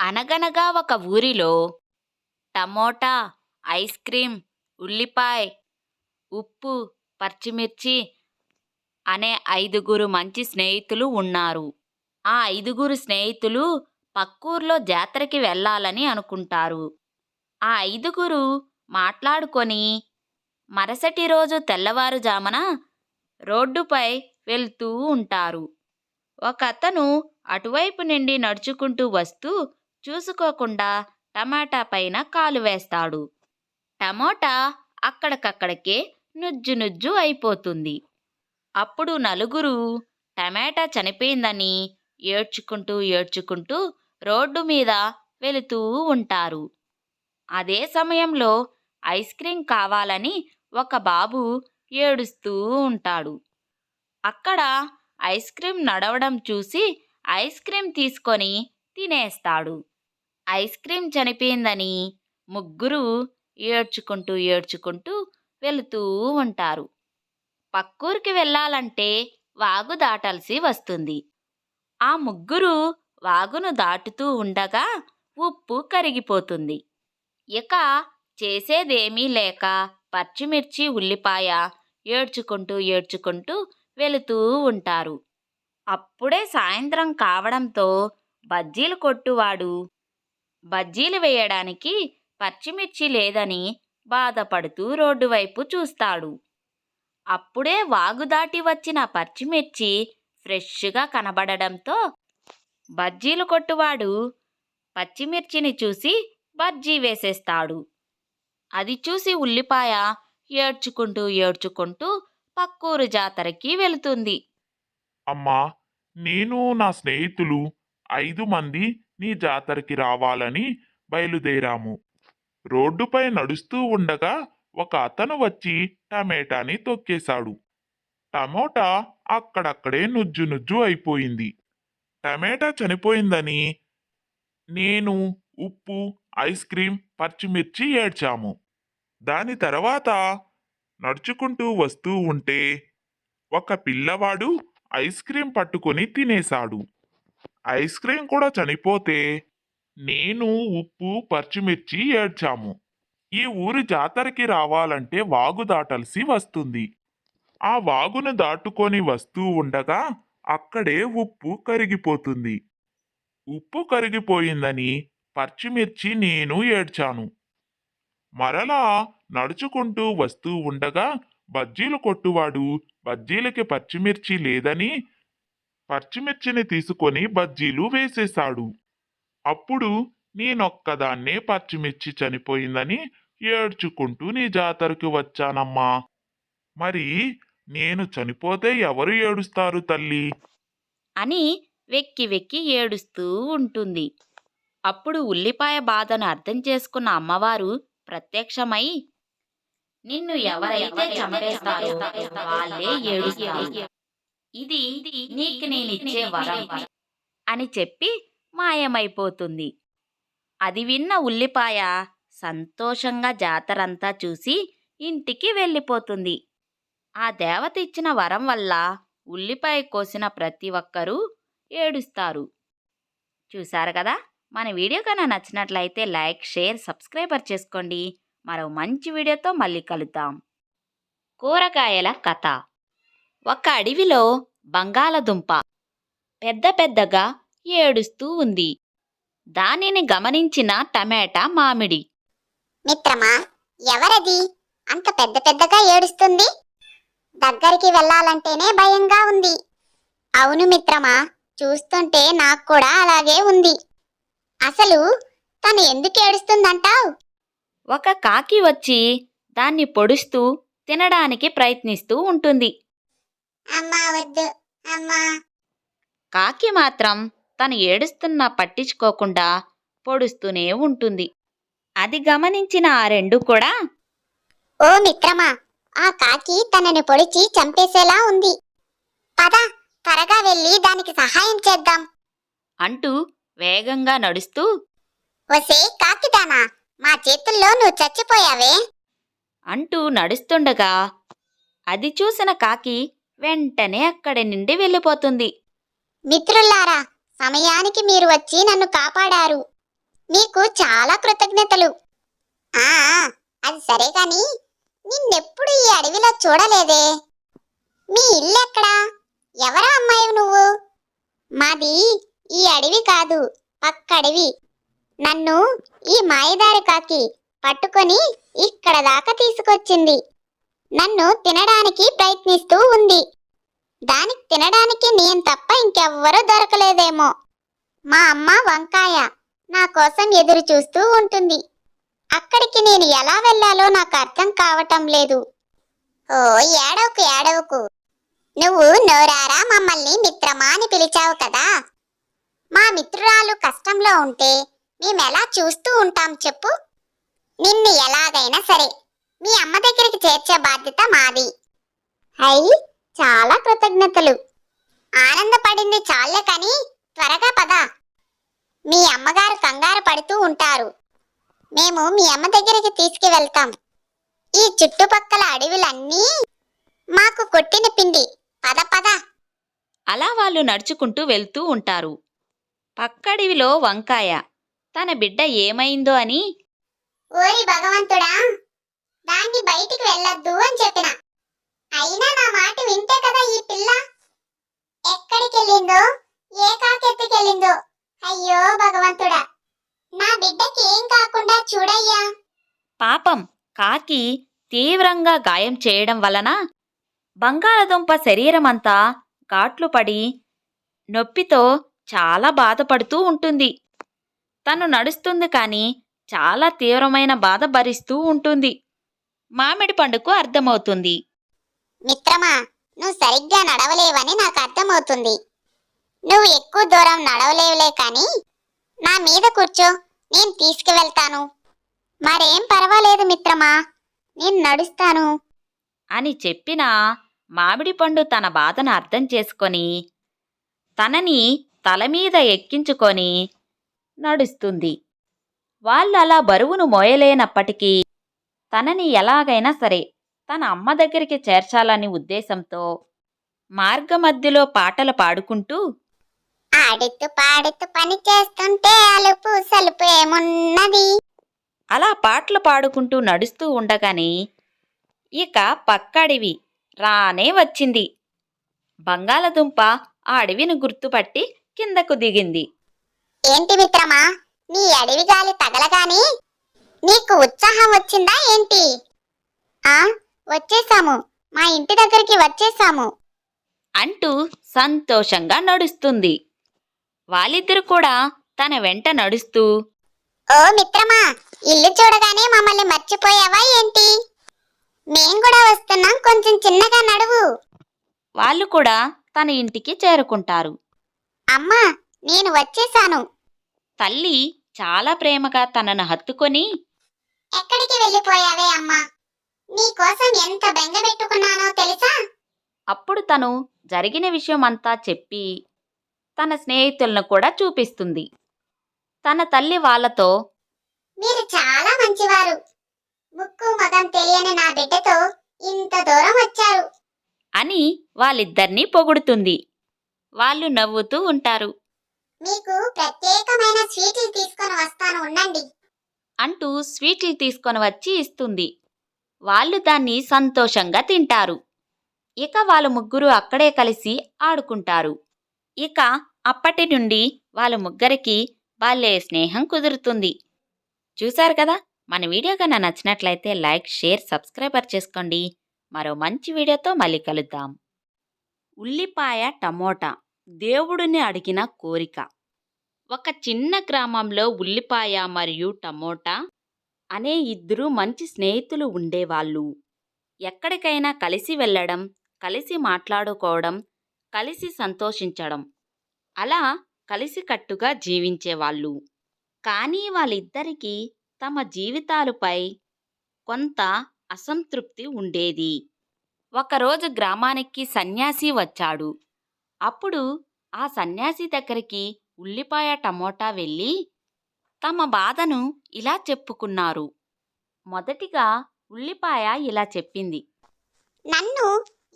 అనగనగా ఒక ఊరిలో టమోటా ఐస్ క్రీం ఉల్లిపాయ ఉప్పు పచ్చిమిర్చి అనే ఐదుగురు మంచి స్నేహితులు ఉన్నారు. ఆ ఐదుగురు స్నేహితులు పక్కూర్లో జాతరకి వెళ్ళాలని అనుకుంటారు. ఆ ఐదుగురు మాట్లాడుకొని మరుసటి రోజు తెల్లవారుజామున రోడ్డుపై వెళ్తూ ఉంటారు. ఒక అతను అటువైపు నుండి నడుచుకుంటూ వస్తూ చూసుకోకుండా టమాటా పైన కాలు వేస్తాడు. టమోటా అక్కడికక్కడికే నుజ్జు నుజ్జు అయిపోతుంది. అప్పుడు నలుగురు టమాటా చనిపోయిందని ఏడ్చుకుంటూ ఏడ్చుకుంటూ రోడ్డు మీద వెళుతూ ఉంటారు. అదే సమయంలో ఐస్ క్రీం కావాలని ఒక బాబు ఏడుస్తూ ఉంటాడు. అక్కడ ఐస్ క్రీం నడవడం చూసి ఐస్ క్రీం తీసుకొని తినేస్తాడు. ఐస్ క్రీం చనిపోయిందని ముగ్గురు ఏడ్చుకుంటూ ఏడ్చుకుంటూ వెళుతూ ఉంటారు. పక్కూరికి వెళ్ళాలంటే వాగు దాటాల్సి వస్తుంది. ఆ ముగ్గురు వాగును దాటుతూ ఉండగా ఉప్పు కరిగిపోతుంది. ఇక చేసేదేమీ లేక పచ్చిమిర్చి ఉల్లిపాయ ఏడ్చుకుంటూ ఏడ్చుకుంటూ వెళుతూ ఉంటారు. అప్పుడే సాయంత్రం కావడంతో బజ్జీలు కొట్టువాడు బజ్జీలు వేయడానికి పచ్చిమిర్చి లేదని బాధపడుతూ రోడ్డు వైపు చూస్తాడు. అప్పుడే వాగు దాటి వచ్చిన పచ్చిమిర్చి ఫ్రెష్గా కనబడడంతో బజ్జీలు కొట్టువాడు పచ్చిమిర్చిని చూసి బజ్జీ వేసేస్తాడు. అది చూసి ఉల్లిపాయ ఏడ్చుకుంటూ ఏడ్చుకుంటూ పక్కూరు జాతరకి వెళుతుంది. అమ్మా నేను నా స్నేహితులు ఐదు మంది నీ జాతరకి రావాలని బయలుదేరాము. రోడ్డుపై నడుస్తూ ఉండగా ఒక అతను వచ్చి టమేటాని తొక్కేశాడు. టమోటా అక్కడక్కడే నుజ్జు నుజ్జు అయిపోయింది. టమేటా చనిపోయిందని నేను ఉప్పు ఐస్ క్రీం పచ్చిమిర్చి ఏడ్చాము. దాని తర్వాత నడుచుకుంటూ వస్తూ ఉంటే ఒక పిల్లవాడు ఐస్ క్రీం పట్టుకొని తినేశాడు. ఐస్ క్రీమ్ కూడా చనిపోతే నేను ఉప్పు పచ్చిమిర్చి ఏడ్చాము. ఈ ఊరి జాతరకి రావాలంటే వాగు దాటాల్సి వస్తుంది. ఆ వాగును దాటుకొని వస్తూ ఉండగా అక్కడే ఉప్పు కరిగిపోతుంది. ఉప్పు కరిగిపోయిందని పచ్చిమిర్చి నేను ఏడ్చాను. మరలా నడుచుకుంటూ వస్తూ ఉండగా బజ్జీలు కొట్టువాడు బజ్జీలకి పచ్చిమిర్చి లేదని పచ్చిమిర్చిని తీసుకొని బజ్జీలు వేసేశాడు. అప్పుడు నేనొక్కదాన్నే పచ్చిమిర్చి చనిపోయిందని ఏడ్చుకుంటూ నీ జాతరకి వచ్చానమ్మా. మరి నేను చనిపోతే ఎవరు ఏడుస్తారు తల్లి? అని వెక్కి వెక్కి ఏడుస్తూ ఉంటుంది. అప్పుడు ఉల్లిపాయ బాధను అర్థం చేసుకున్న అమ్మవారు ప్రత్యక్షమై నిన్ను ఎవరైతే చంపేస్తారో వాళ్ళే ఏడుస్తారు. ఇది నీకు నేనిచ్చే వరం. అని చెప్పి మాయమైపోతుంది. అది విన్న ఉల్లిపాయ సంతోషంగా జాతరంతా చూసి ఇంటికి వెళ్ళిపోతుంది. ఆ దేవత ఇచ్చిన వరం వల్ల ఉల్లిపాయ కోసిన ప్రతి ఒక్కరూ ఏడుస్తారు. చూశారు కదా? మన వీడియో కన్నా నచ్చినట్లయితే లైక్ షేర్ సబ్స్క్రైబర్ చేసుకోండి. మరో మంచి వీడియోతో మళ్ళీ కలుద్దాం. కూరగాయల కథ. ఒక అడవిలో బంగాళదుంప పెద్ద పెద్దగా ఏడుస్తూ ఉంది. దానిని గమనించిన టమాటా మామిడి. మిత్రమా ఎవరది? అంత పెద్ద పెద్దగా ఏడుస్తుంది. దగ్గరికి వెళ్ళాలంటేనే భయంగా ఉంది. అవును మిత్రమా చూస్తుంటే నాకు కూడా అలాగే ఉంది. అసలు తను ఎందుకు ఏడుస్తుందంటావ్? ఒక కాకి వచ్చి దాన్ని పొడుస్తూ తినడానికి ప్రయత్నిస్తూ ఉంటుంది. అమ్మా వద్దు అమ్మా. కాకి మాత్రం తను ఏడుస్తున్నా పట్టించుకోకుండా పొడుస్తూనే ఉంటుంది. అది గమనించిన ఆ రెండు కూడా ఓ మిత్రమా ఆ కాకి తనని పొడిచి చంపేసేలా ఉంది. పద త్వరగా వెళ్ళి దానికి సహాయం చేద్దాం. అంటూ వేగంగా నడుస్తూ ఒసే కాకిదానా మా చేతుల్లో నువ్వు చచ్చిపోయావే. అంటూ నడుస్తుండగా అది చూసిన కాకి వెంటనే అక్కడి నుండి వెళ్ళిపోతుంది. మిత్రులారా సమయానికి మీరు వచ్చి నన్ను కాపాడారు. మీకు చాలా కృతజ్ఞతలు. ఆ, అది సరే కాని నిన్నెప్పుడు ఈ అడవిలో చూడలేదే. మీ ఇల్లెక్కడా ఎవరా అమ్మాయి నువ్వు? మాది ఈ అడవి కాదు పక్కడవి. నన్ను ఈ మాయదారి కాకి పట్టుకొని ఇక్కడ దాకా తీసుకొచ్చింది. నన్ను తినడానికి ప్రయత్నిస్తూ ఉంది. దానికి తినడానికి నేను తప్ప ఇంకెవ్వరూ దొరకలేదేమో. మా అమ్మ వంకాయ నా కోసం ఎదురు చూస్తూ ఉంటుంది. అక్కడికి నేను ఎలా వెళ్ళాలో నాకు అర్థం కావటం లేదు. ఓ ఏడవకు ఏడవకు. నువ్వు నోరారా మమ్మల్ని మిత్రమా అని పిలిచావు కదా. మా మిత్రురాలు కష్టంలో ఉంటే మేమెలా చూస్తూ ఉంటాం చెప్పు. నిన్ను ఎలాగైనా సరే. మీ అమ్మ దగ్గరికి చేర్చే బాధ్యత మాది. అయ్యి చాలా కృతజ్ఞతలు. ఆనందపడింది చాలే కానీ త్వరగా పద. మీ అమ్మగారు కంగారు పడుతూ ఉంటారు. మేము మీ అమ్మ దగ్గరికి తీసుకువెళ్తాం. ఈ చుట్టుపక్కల అడవులన్నీ మాకు కొట్టిన పిండి. పద పద. అలా వాళ్ళు నడుచుకుంటూ వెళ్తూ ఉంటారు. పక్కడివిలో వంకాయ. తన బిడ్డ ఏమైందో అని ఓరి భగవంతుడా దాన్ని బయటికి వెళ్ళొద్దు అని చెప్పిన. అయినా నా మాట వింటే కదా ఈ పిల్ల ఎక్కడికి వెళ్ళిందో ఏ కాకెత్తుకెళ్ళిందో. అయ్యో భగవంతుడా నా బిడ్డకి ఏం కాకుండా చూడయ్యా. పాపం కాకి తీవ్రంగా గాయం చేయడం వలన బంగాళదుంప శరీరమంతా ఘాట్లు పడి నొప్పితో చాలా బాధపడుతూ ఉంటుంది. తను నడుస్తుంది కానీ చాలా తీవ్రమైన బాధ భరిస్తూ ఉంటుంది. మామిడి పండుకు అర్థమవుతుంది. మిత్రమా నువ్వు సరిగ్గా నడవలేవని నాకు అర్థమవుతుంది. నువ్వు ఎక్కువ దూరం నడవలేవులే కానీ నా మీద కూర్చో నేను తీసుకువెళ్తాను. మరేం పర్వాలేదు మిత్రమా నేను నడుస్తాను. అని చెప్పిన మామిడి పండు తన బాధను అర్థం చేసుకొని తనని తల మీద ఎక్కించుకొని నడుస్తుంది. వాళ్ళు అలా బరువును మోయలేనప్పటికీ తనని ఎలాగైనా సరే తన అమ్మ దగ్గరికి చేర్చాలని ఉద్దేశంతో మార్గమధ్యలో పాటలు పాడుకుంటూ ఆడుతూ పాడుతూ పని చేస్తుంటే అలుపు సలుపు ఏమున్నది? అలా పాటలు పాడుకుంటూ నడుస్తూ ఉండగానే ఇక పక్కడివి రానే వచ్చింది. బంగాళదుంప ఆ అడవిని గుర్తుపట్టి కిందకు దిగింది. ఏంటి మిత్రమా? నీ అడవి గాలి తగలగాని నీకు ఉత్సాహం వచ్చిందా ఏంటి? ఆ వచ్చేసాము. మా ఇంటి దగ్గరికి వచ్చేసాము. అంటూ సంతోషంగా నడుస్తుంది. వాళ్ళిద్దరు కూడా తన వెంట నడుస్తూ ఓ మిత్రమా ఇల్లు చూడగానే మమ్మల్ని మర్చిపోయావా ఏంటి? మేం కూడా వస్తున్నాం కొంచెం చిన్నగా నడువు. వాళ్ళు కూడా తన ఇంటికి చేరుకుంటారు. అమ్మా నేను వచ్చేసాను. తల్లి చాలా ప్రేమగా తనను హత్తుకొని ఎక్కడికి వెళ్ళిపోయావే అమ్మా? నీకోసం ఎంత బెంగ పెట్టుకున్నానో తెలుసా? అప్పుడు తను జరిగిన విషయమంతా చెప్పి తన స్నేహితులను కూడా చూపిస్తుంది. తన తల్లి వాళ్ళతో మీరు చాలా మంచివారు. ముక్కు మగం తెలియని నా బిడ్డతో ఇంత దూరం వచ్చారు. అని వాళ్ళిద్దరినీ పొగుడుతుంది. వాళ్ళు నవ్వుతూ ఉంటారు. మీకు ప్రత్యేకమైన స్వీట్లు తీసుకొని వస్తాను ఉండండి. అంటూ స్వీట్లు తీసుకొని వచ్చి ఇస్తుంది. వాళ్ళు దాన్ని సంతోషంగా తింటారు. ఇక వాళ్ళ ముగ్గురు అక్కడే కలిసి ఆడుకుంటారు. ఇక అప్పటి నుండి వాళ్ళ ముగ్గురికి వాళ్ళే స్నేహం కుదురుతుంది. చూశారు కదా? మన వీడియో కన్నా నచ్చినట్లయితే లైక్ షేర్ సబ్స్క్రైబర్ చేసుకోండి. మరో మంచి వీడియోతో మళ్ళీ కలుద్దాం. ఉల్లిపాయ టమోటా దేవుడిని అడిగిన కోరిక. ఒక చిన్న గ్రామంలో ఉల్లిపాయ మరియు టమోటా అనే ఇద్దరు మంచి స్నేహితులు ఉండేవాళ్ళు. ఎక్కడికైనా కలిసి వెళ్ళడం కలిసి మాట్లాడుకోవడం కలిసి సంతోషించడం అలా కలిసికట్టుగా జీవించేవాళ్ళు. కానీ వాళ్ళిద్దరికీ తమ జీవితాలపై కొంత అసంతృప్తి ఉండేది. ఒకరోజు గ్రామానికి సన్యాసి వచ్చాడు. అప్పుడు ఆ సన్యాసి దగ్గరికి ఉల్లిపాయ టమోటా వెళ్ళి తమ బాధను ఇలా చెప్పుకున్నారు. మొదటిగా ఉల్లిపాయ ఇలా చెప్పింది. నన్ను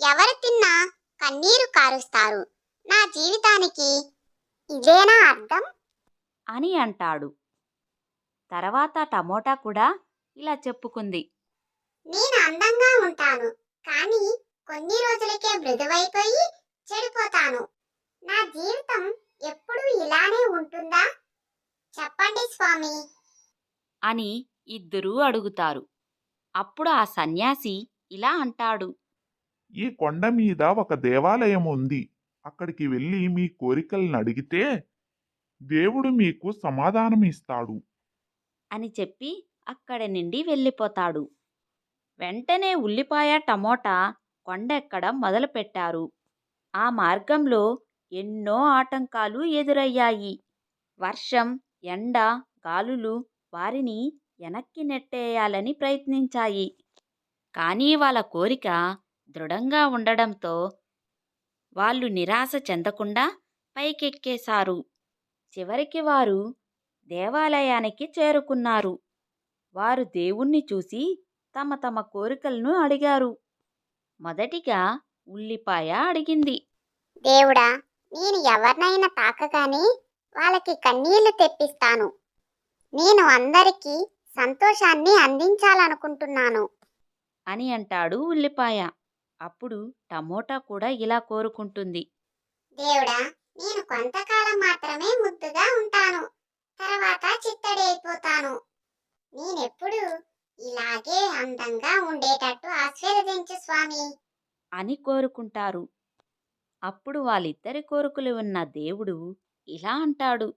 ఎవరు తిన్నా కన్నీరు కారుస్తారు. నా జీవితానికి ఇదేనా అర్థం? అని అంటాడు. తర్వాత టమోటా కూడా ఇలా చెప్పుకుంది. నేను అందంగా ఉంటాను కానీ కొన్ని రోజులకే మృదువైపోయి చెడిపోతాను నా జీవితం ఎప్పుడూ ఇలానే ఉంటుందా చెప్పండి స్వామి. అని ఇద్దరూ అడుగుతారు. అప్పుడు ఆ సన్యాసి ఇలా అంటాడు. ఈ కొండ మీద ఒక దేవాలయం ఉంది. అక్కడికి వెళ్ళి మీ కోరికలను అడిగితే దేవుడు మీకు సమాధానం ఇస్తాడు. అని చెప్పి అక్కడి నుండి వెళ్ళిపోతాడు. వెంటనే ఉల్లిపాయ టమోటా కొండెక్కడం మొదలుపెట్టారు. ఆ మార్గంలో ఎన్నో ఆటంకాలు ఎదురయ్యాయి. వర్షం ఎండ గాలులు వారిని వెనక్కి నెట్టేయాలని ప్రయత్నించాయి. కానీ వాళ్ళ కోరిక దృఢంగా ఉండడంతో వాళ్ళు నిరాశ చెందకుండా పైకెక్కేశారు. చివరికి వారు దేవాలయానికి చేరుకున్నారు. వారు దేవుణ్ణి చూసి తమ తమ కోరికలను అడిగారు. మొదటిగా ఉల్లిపాయ అడిగింది. దేవుడా నేను ఎవరినైనా తాకగానే వాళ్ళకి కన్నీళ్ళు తెప్పిస్తాను. నేను అందరికీ సంతోషాన్ని అందించాలనుకుంటున్నాను. అని అంటాడు ఉల్లిపాయ. అప్పుడు టమోటా కూడా ఇలా కోరుకుంటుంది. దేవుడా నేను కొంతకాలం మాత్రమే ముద్దుగా ఉంటాను. తర్వాత చిత్తడి అయిపోతాను నేనెప్పుడు ఇలాగే అందంగా ఉండేటట్టు ఆశీర్వదించు స్వామి. అని కోరుకుంటారు. అప్పుడు వాళ్ళిద్దరి కోరికలు ఉన్న దేవుడు ఇలా అంటాడు.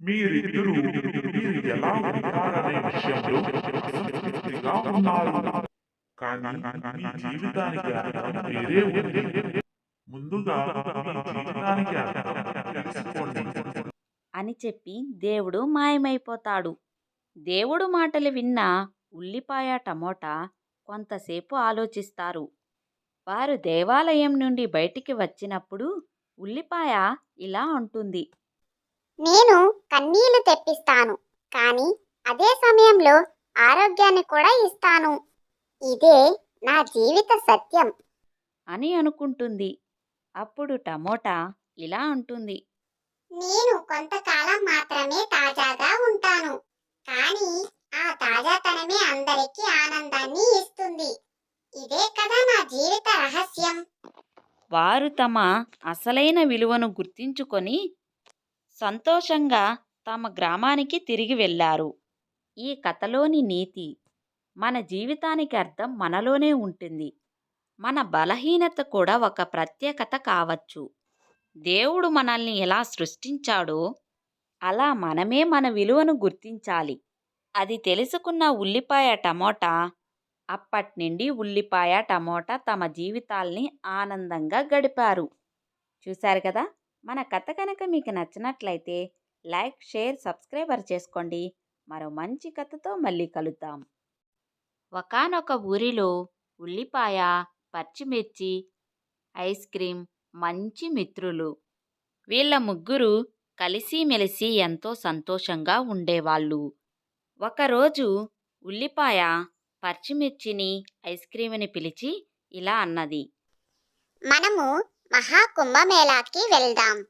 మీరిద్దరూ మీరు ఎలా ఉంటారనే విషయంలో అసంతృప్తిగా ఉన్నారు. కానీ మీ జీవితానికి అర్థం వేరే ఉంది. ముందుగా మీ జీవితానికి అర్థం తెలుసుకోండి. అని చెప్పి దేవుడు మాయమైపోతాడు. దేవుడు మాటలు విన్న ఉల్లిపాయ టమోటా కొంతసేపు ఆలోచిస్తారు. వారు దేవాలయం నుండి బయటికి వచ్చినప్పుడు ఉల్లిపాయ ఇలా అంటుంది. నేను కన్నీళ్ళు తెప్పిస్తాను కానీ అదే సమయంలో ఆరోగ్యాన్ని కూడా ఇస్తాను. ఇదే నా జీవిత సత్యం. అని అనుకుంటుంది. అప్పుడు టమోటా ఇలా అంటుంది. నేను కొంతకాలం మాత్రమే తాజాగా ఉంటాను కానీ ఆ తాజాతనమే అందరికీ ఆనందాన్ని ఇస్తుంది. ఇదే కదా నా జీవిత రహస్యం. వారు తమ అసలైన విలువను గుర్తించుకొని సంతోషంగా తమ గ్రామానికి తిరిగి వెళ్ళారు. ఈ కథలోని నీతి మన జీవితానికి అర్థం మనలోనే ఉంటుంది. మన బలహీనత కూడా ఒక ప్రత్యేకత కావచ్చు. దేవుడు మనల్ని ఎలా సృష్టించాడో అలా మనమే మన విలువను గుర్తించాలి. అది తెలుసుకున్న ఉల్లిపాయ టమోటా అప్పటి నుండి ఉల్లిపాయ టమోటా తమ జీవితాల్ని ఆనందంగా గడిపారు. చూశారు కదా? మన కథ కనుక మీకు నచ్చినట్లయితే లైక్ షేర్ సబ్స్క్రైబర్ చేసుకోండి. మరో మంచి కథతో మళ్ళీ కలుద్దాం. ఒకానొక ఊరిలో ఉల్లిపాయ పచ్చిమిర్చి ఐస్ క్రీం మంచి మిత్రులు. వీళ్ళ ముగ్గురు కలిసిమెలిసి ఎంతో సంతోషంగా ఉండేవాళ్ళు. ఒకరోజు ఉల్లిపాయ పచ్చిమిర్చిని ఐస్ క్రీంని పిలిచి ఇలా అన్నది. మనము మహాకుంభమేళాకి వెళ్దాం.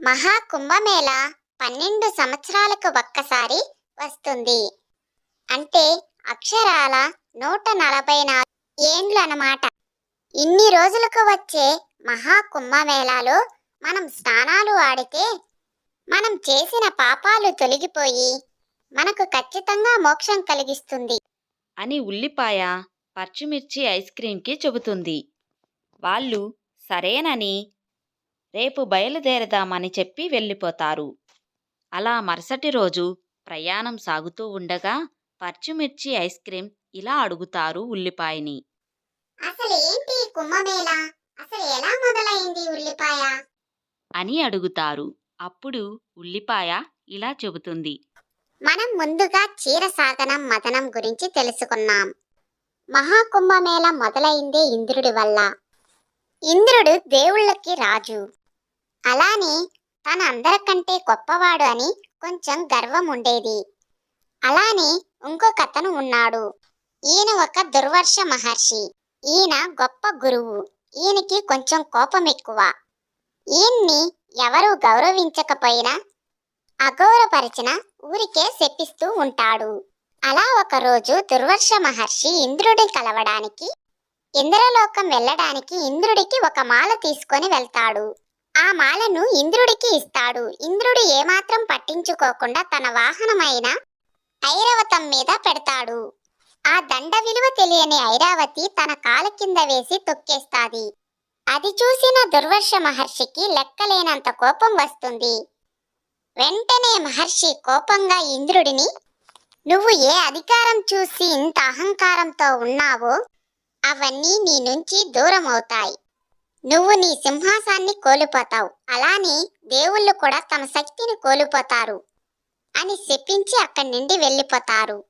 మహాకుంభమేళా పన్నెండు సంవత్సరాలకు ఒక్కసారి వస్తుంది. అంటే అక్షరాల నూట నలభై నాలుగు ఏండ్లు అన్నమాట. ఇన్ని రోజులకు వచ్చే మహాకుంభమేళాలో మనం స్నానాలు ఆడితే మనం చేసిన పాపాలు తొలగిపోయి మనకు ఖచ్చితంగా మోక్షం కలిగిస్తుంది. అని ఉల్లిపాయ పచ్చిమిర్చి ఐస్ క్రీంకి చెబుతుంది. వాళ్ళు సరేనని రేపు బయలుదేరదామని చెప్పి వెళ్ళిపోతారు. అలా మరుసటి రోజు ప్రయాణం సాగుతూ ఉండగా పచ్చిమిర్చి ఐస్ క్రీం ఇలా అడుగుతారు ఉల్లిపాయని. అసలు ఏంటి ఈ కుంభమేళా? అసలు ఎలా మొదలైంది ఉల్లిపాయ? అని అడుగుతారు. అప్పుడు ఉల్లిపాయ ఇలా చెబుతుంది. మనం ముందుగా చీర సాధనం మదనం గురించి తెలుసుకున్నాం. మహాకుంభమేళ మొదలైందే ఇంద్రుడి వల్ల. ఇంద్రుడు దేవుళ్ళకి రాజు. అలానే తన అందరికంటే గొప్పవాడు అని కొంచెం గర్వం ఉండేది. అలానే ఇంకొకతను ఉన్నాడు. ఈయన ఒక దుర్వర్ష మహర్షి. ఈయన గొప్ప గురువు. ఈయనకి కొంచెం కోపం ఎక్కువ. ఈయన్ని ఎవరు గౌరవించకపోయినా అగౌరవపరిచిన ఊరికే శపిస్తూ ఉంటాడు. అలా ఒకరోజు దుర్వర్ష మహర్షి ఇంద్రుడిని కలవడానికి ఇంద్రలోకం వెళ్ళడానికి ఇంద్రుడికి ఒక మాల తీసుకొని వెళ్తాడు. ఆ మాలను ఇంద్రుడికి ఇస్తాడు. ఇంద్రుడు ఏమాత్రం పట్టించుకోకుండా తన వాహనమైన ఐరవతం మీద పెడతాడు. ఆ దండ విలువ తెలియని ఐరావతి తన కాల కింద వేసి తొక్కేస్తాది. అది చూసిన దుర్వర్ష మహర్షికి లెక్కలేనంత కోపం వస్తుంది. వెంటనే మహర్షి కోపంగా ఇంద్రుడిని నువ్వు ఏ అధికారం చూసి ఇంత అహంకారంతో ఉన్నావో అవన్నీ నీ నుంచి దూరం అవుతాయి నువ్వు నీ సింహాసాన్ని కోల్పోతావు. అలానే దేవుళ్ళు కూడా తమ శక్తిని కోల్పోతారు అని శపించి అక్కడి నుండి వెళ్ళిపోతారు.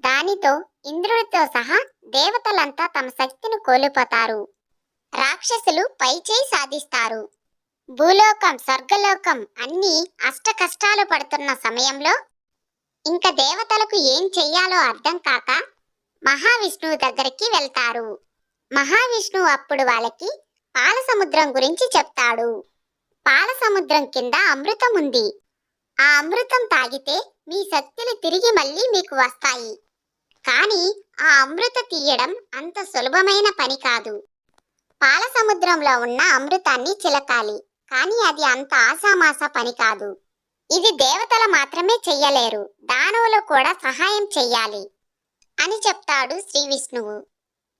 దానితో ఇంద్రుడితో సహా దేవతలంతా తమ శక్తిని కోల్పోతారు. రాక్షసులు పైచేయి సాధిస్తారు. భూలోకం స్వర్గలోకం అన్నీ అష్ట కష్టాలు పడుతున్న సమయంలో ఇంక దేవతలకు ఏం చెయ్యాలో అర్థం కాక మహావిష్ణువు దగ్గరికి వెళ్తారు. మహావిష్ణువు అప్పుడు వాళ్ళకి పాల సముద్రం గురించి చెప్తాడు. పాల సముద్రం కింద అమృతం ఉంది. ఆ అమృతం తాగితే మీ శక్తులు తిరిగి మళ్ళీ మీకు వస్తాయి. కానీ ఆ అమృత తీయడం అంత సులభమైన పని కాదు. పాల సముద్రంలో ఉన్న అమృతాన్ని చిలకాలి. కానీ అది అంత ఆసామాసా పని కాదు. ఇది దేవతలు మాత్రమే చెయ్యలేరు. దానవులు కూడా సహాయం చెయ్యాలి అని చెప్తాడు శ్రీ విష్ణువు.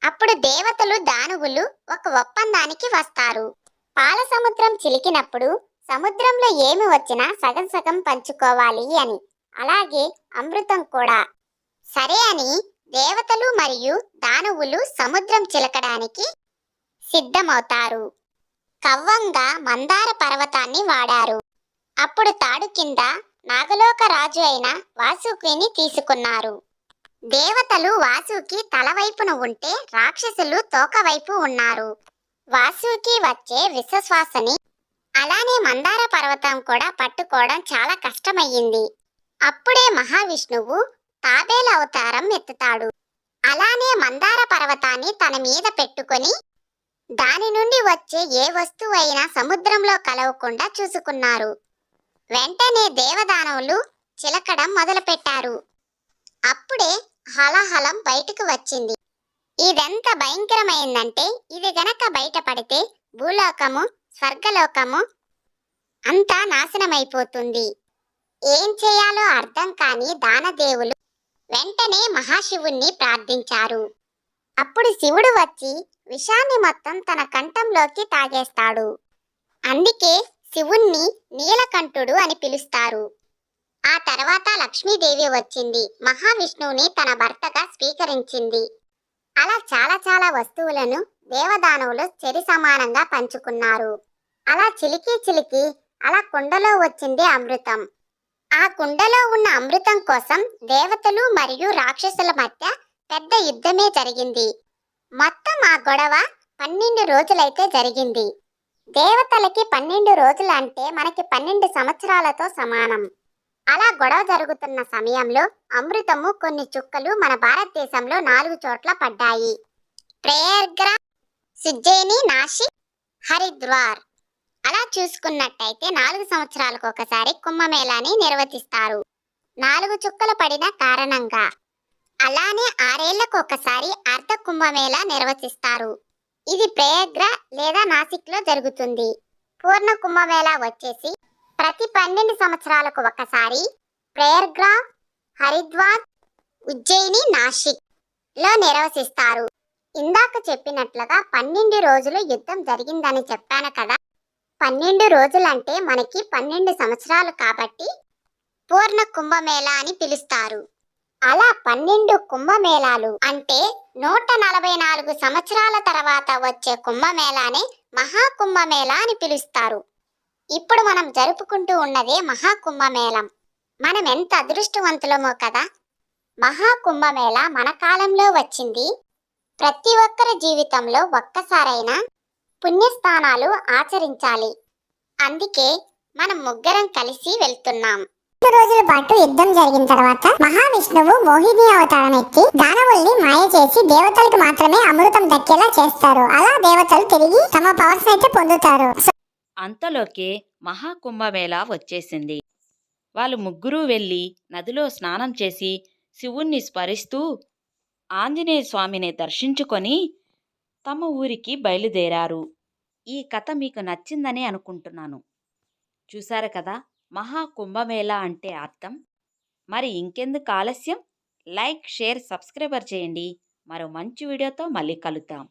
అప్పుడు దేవతలు దానవులు ఒక ఒప్పందానికి వస్తారు. పాల సముద్రం చిలికినప్పుడు సముద్రంలో ఏమి వచ్చినా సగం సగం పంచుకోవాలి అని. అలాగే అమృతం కూడా. సరే అని దేవతలు మరియు దానవులు సముద్రం చిలకడానికి సిద్ధమవుతారు. కవ్వంగా మందార పర్వతాన్ని వాడారు. అప్పుడు తాడు కింద నాగలోక రాజు అయిన వాసుకిని తీసుకున్నారు. దేవతలు వాసుకి తల వైపున ఉంటే రాక్షసులు తోక వైపు ఉన్నారు. వాసుకి వచ్చే విశ్వశ్వాసని అలానే మందార పర్వతం కూడా పట్టుకోవడం చాలా కష్టమయ్యింది. అప్పుడే మహావిష్ణువు తాబేల అవతారం ఎత్తుతాడు. అలానే మందార పర్వతాన్ని తన మీద పెట్టుకొని దాని నుండి వచ్చే ఏ వస్తువు అయినా సముద్రంలో కలవకుండా చూసుకున్నారు. వెంటనే దేవదానవులు చిలకడం మొదలుపెట్టారు. అప్పుడే హలహలం బయటకు వచ్చింది. ఇదెంత భయంకరమైందంటే ఇది గనక బయటపడితే భూలోకము స్వర్గలోకము అంతా నాశనమైపోతుంది. ఏం చేయాలో అర్థం కాని దానదేవులు వెంటనే మహాశివుణ్ణి ప్రార్థించారు. అప్పుడు శివుడు వచ్చి విషాన్ని మొత్తం తన కంఠంలోకి తాగేస్తాడు. అందుకే శివుణ్ణి నీలకంఠుడు అని పిలుస్తారు. ఆ తర్వాత లక్ష్మీదేవి వచ్చింది. మహావిష్ణువుని తన భర్తగా స్వీకరించింది. అలా చాలా చాలా వస్తువులను దేవదానవులు చెరి సమానంగా పంచుకున్నారు. అలా చిలికి చిలికి అలా కుండలో వచ్చింది అమృతం. ఆ కుండలో ఉన్న అమృతం కోసం దేవతలు మరియు రాక్షసుల మధ్య పెద్ద యుద్ధమే జరిగింది. మొత్తం ఆ గొడవ పన్నెండు రోజులైతే జరిగింది. దేవతలకి పన్నెండు రోజులు అంటే మనకి పన్నెండు సంవత్సరాలతో సమానం. అలా గొడవ జరుగుతున్న సమయంలో అమృతము కొన్ని చుక్కలు మన భారతదేశంలో నాలుగు చోట్ల పడ్డాయి. ప్రేయర్గ్రా సుజ్జేని నాసిక్ హరిద్వార్. అలా చూసుకున్నట్టయితే నాలుగు సంవత్సరాలకు ఒకసారి కుంభమేళాని నిర్వహిస్తారు నాలుగు చుక్కలు పడిన కారణంగా అలానే ఆరేళ్ళకు ఒకసారి అర్ధ కుంభమేళ నిర్వహిస్తారు ఇది ప్రయాగ్ర లేదా నాసిక్లో జరుగుతుంది. పూర్ణ కుంభమేళ వచ్చేసి ప్రతి పన్నెండు సంవత్సరాలకు ఒకసారి ప్రయాగ్రా హరిద్వార్ ఉజ్జయిని నాసిక్లో నిర్వహిస్తారు ఇందాక చెప్పినట్లుగా పన్నెండు రోజులు యుద్ధం జరిగిందని చెప్పాను కదా. పన్నెండు రోజులంటే మనకి పన్నెండు సంవత్సరాలు కాబట్టి పూర్ణ కుంభమేళ అని పిలుస్తారు. అలా పన్నెండు కుంభమేళాలు అంటే నూట నలభై నాలుగు సంవత్సరాల తర్వాత వచ్చే కుంభమేళానే మహాకుంభమేళా అని పిలుస్తారు. ఇప్పుడు మనం జరుపుకుంటూ ఉన్నదే మహాకుంభమేళం. మనం ఎంత అదృష్టవంతులమో కదా! మహాకుంభమేళ మన కాలంలో వచ్చింది. ప్రతి ఒక్కరి జీవితంలో ఒక్కసారైనా పుణ్యస్థానాలు ఆచరించాలి. అందుకే మనం ముగ్గురం కలిసి వెళ్తున్నాం. రోజుల పాటు యుద్ధం జరిగిన తర్వాత మహావిష్ణువు మోహిని అవతారం ఎత్తి దానవుల్ని మాయ చేసి దేవతలకు మాత్రమే అమృతం దక్కేలా చేస్తారు. అలా దేవతలు తిరిగి తమ పవర్స్ అయితే పొందుతారు. అంతలోకి మహాకుంభమేళ వచ్చేసింది. వాళ్ళు ముగ్గురూ వెళ్ళి నదిలో స్నానం చేసి శివుణ్ణి స్మరిస్తూ ఆంజనేయ స్వామిని దర్శించుకొని తమ ఊరికి బయలుదేరారు. ఈ కథ మీకు నచ్చిందని అనుకుంటున్నాను. చూశారు కదా? మహాకుంభమేళా అంటే అర్థం. మరి ఇంకెందుకు ఆలస్యం? లైక్ షేర్ సబ్స్క్రైబర్ చేయండి. మరో మంచి వీడియోతో మళ్ళీ కలుద్దాం.